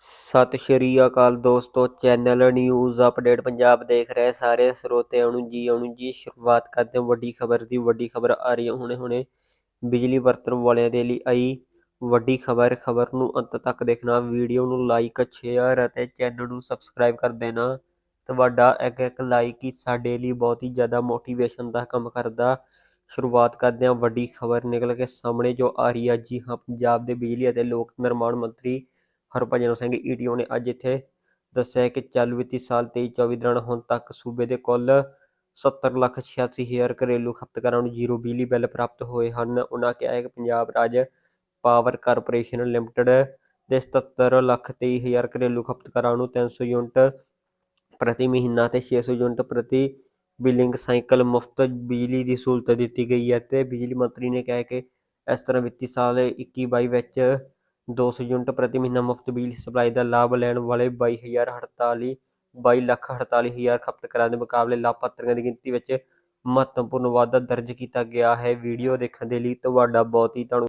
ਸਤਿ ਸ਼੍ਰੀ ਅਕਾਲ ਦੋਸਤੋ, channel news update Punjab ਦੇਖ ਰਹੇ ਸਾਰੇ ਸਰੋਤਿਆਂ ਨੂੰ ਜੀ ਆਉਣ ਜੀ ਸ਼ੁਰੂਆਤ ਕਰਦੇ ਹਾਂ ਵੱਡੀ ਖਬਰ ਦੀ। ਵੱਡੀ ਖਬਰ ਆ ਰਹੀ ਹੈ ਹੁਣੇ ਹੁਣੇ। ਬਿਜਲੀ ਵਰਤਣ ਵਾਲਿਆਂ ਦੇ ਲਈ ਆਈ ਵੱਡੀ ਖਬਰ। ਖਬਰ ਨੂੰ ਅੰਤ ਤੱਕ ਦੇਖਣਾ। ਵੀਡੀਓ ਨੂੰ ਲਾਈਕ ਸ਼ੇਅਰ ਅਤੇ ਚੈਨਲ ਨੂੰ ਸਬਸਕ੍ਰਾਈਬ ਕਰ ਦੇਣਾ। ਤੁਹਾਡਾ ਇੱਕ ਇੱਕ ਲਾਈਕ ਹੀ ਸਾਡੇ ਲਈ ਬਹੁਤ ਹੀ ਜ਼ਿਆਦਾ ਮੋਟੀਵੇਸ਼ਨ ਦਾ ਕੰਮ ਕਰਦਾ। ਸ਼ੁਰੂਆਤ ਕਰਦੇ ਹਾਂ। ਵੱਡੀ ਖਬਰ ਨਿਕਲ ਕੇ ਸਾਹਮਣੇ ਜੋ ਆ ਰਹੀ ਹੈ। ਜੀ ਹਾਂ, ਪੰਜਾਬ ਦੇ ਬਿਜਲੀ ਅਤੇ ਲੋਕ ਨਿਰਮਾਣ ਮੰਤਰੀ ਹਰਭਜਨ ਸਿੰਘ ਈਡੀਓ ਨੇ ਅੱਜ ਇੱਥੇ ਦੱਸਿਆ ਕਿ ਚਾਲੂ ਵਿੱਤੀ ਸਾਲ 23-24 ਦੌਰਾਨ ਹੁਣ ਤੱਕ ਸੂਬੇ ਦੇ ਕੁੱਲ 70 ਲੱਖ 86 ਹਜ਼ਾਰ ਘਰੇਲੂ ਖਪਤਕਾਰਾਂ ਨੂੰ ਜ਼ੀਰੋ ਬਿਜਲੀ ਬਿੱਲ ਪ੍ਰਾਪਤ ਹੋਏ ਹਨ। ਉਹਨਾਂ ਕਿਹਾ ਹੈ ਕਿ ਪੰਜਾਬ ਰਾਜ ਪਾਵਰ ਕਾਰਪੋਰੇਸ਼ਨ ਲਿਮਟਿਡ ਦੇ 77 ਲੱਖ 23 ਹਜ਼ਾਰ ਘਰੇਲੂ ਖਪਤਕਾਰਾਂ ਨੂੰ 300 ਯੂਨਿਟ ਪ੍ਰਤੀ ਮਹੀਨਾ ਤੇ 600 ਯੂਨਿਟ ਪ੍ਰਤੀ ਬਿਲਿੰਗ ਸਾਈਕਲ ਮੁਫਤ ਬਿਜਲੀ ਦੀ ਸਹੂਲਤ ਦਿੱਤੀ ਗਈ ਹੈ ਤੇ ਬਿਜਲੀ ਮੰਤਰੀ ਨੇ ਕਿਹਾ ਕਿ ਇਸ ਤਰ੍ਹਾਂ ਵਿੱਤੀ ਸਾਲ 21-22 ਵਿੱਚ 200 ਯੂਨਿਟ ਪ੍ਰਤੀ ਮਹੀਨਾ ਮੁਫਤ ਬਿਜਲੀ ਸਪਲਾਈ ਦਾ ਲਾਭ ਲੈਣ ਵਾਲੇ 22048 22 ਲੱਖ 48 ਹਜ਼ਾਰ ਖਪਤਕਾਰਾਂ ਦੇ ਮੁਕਾਬਲੇ ਲਾਭਪਾਤਰੀਆਂ ਦੀ ਗਿਣਤੀ ਵਿੱਚ ਮਹੱਤਵਪੂਰਨ ਵਾਧਾ ਦਰਜ ਕੀਤਾ ਗਿਆ ਹੈ। ਵੀਡੀਓ ਦੇਖਣ ਦੇ ਲਈ ਤੁਹਾਡਾ ਬਹੁਤ ਹੀ ਧੰਨਵਾਦ।